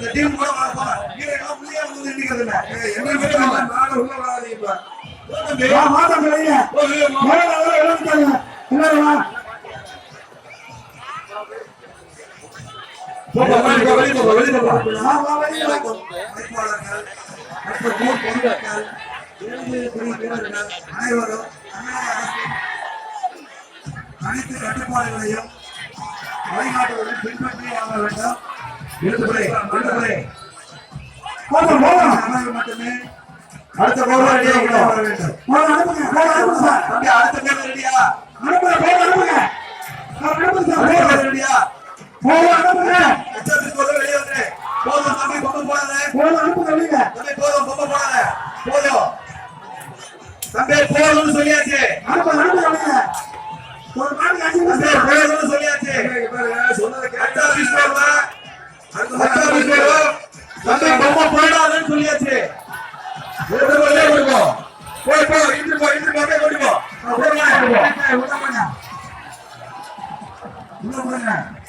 இந்த டீம் கூட வர போறேன் கீழே எல்லாம் புள்ளியா வந்து நிக்கிறது இல்ல என்ன உள்ள மாதம் கிடையாது. மேல அனைவரும் அனைத்து கட்டுப்பாடுகளையும் வழிகாட்டுவதை பின்பற்றி வாங்க வேண்டும் எழுத்துப்பிள்ளை, எழுத்துப்பிள்ளை. போதும், போதும். அனைவரும் மட்டுமே அடுத்த கோலம் ரெடியா இருக்கணும். போதும், அனுப்புங்க. போதும், அனுப்புங்க சார். தம்பி அடுத்த பேர் ரெடியா அனுப்புங்க, போதும், அனுப்புங்க. சார், அனுப்புங்க சார், போதும். ரெடியா போதும், அனுப்புங்க. எச்ஆர்பி போதும் வெளியே வந்து போதும் தம்பி பொம்மை போடாத போதும், அனுப்புங்க, வெளியே. தம்பி போதும் பொம்மை போடாத போதும் தம்பி போதும்னு சொல்லியாச்சு அனுப்புங்க, அனுப்புங்க, வெளியே. ஒரு தம்பி நிமிஷம். போதும்னு சொல்லியாச்சு போய் போ, இழுத்து போ, இழுத்து போ, அப்படியே கொண்டு போ. உள்ள போங்க. உள்ள போங்க.